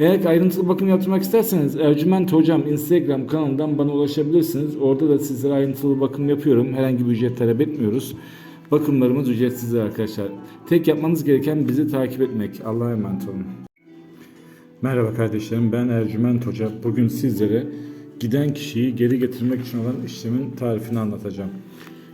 Eğer ayrıntılı bakım yaptırmak isterseniz Ercüment Hocam Instagram kanalından bana ulaşabilirsiniz. Orada da sizlere ayrıntılı bakım yapıyorum. Herhangi bir ücret talep etmiyoruz. Bakımlarımız ücretsizdir arkadaşlar. Tek yapmanız gereken bizi takip etmek. Allah'a emanet olun. Merhaba kardeşlerim ben Ercüment Hoca. Bugün sizlere giden kişiyi geri getirmek için olan işlemin tarifini anlatacağım.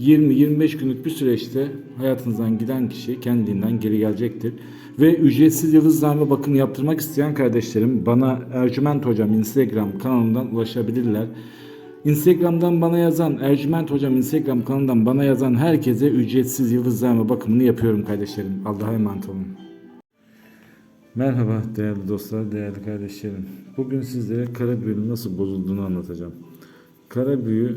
20-25 günlük bir süreçte hayatınızdan giden kişi kendiliğinden geri gelecektir. Ve ücretsiz yıldızlarla bakım yaptırmak isteyen kardeşlerim bana Ercüment Hocam Instagram kanalından ulaşabilirler. Instagram'dan bana yazan, Ercüment Hocam Instagram kanalından bana yazan herkese ücretsiz yıldızlarla bakımını yapıyorum kardeşlerim. Allah'a emanet olun. Merhaba değerli dostlar, değerli kardeşlerim. Bugün sizlere kara büyünün nasıl bozulduğunu anlatacağım. Kara büyü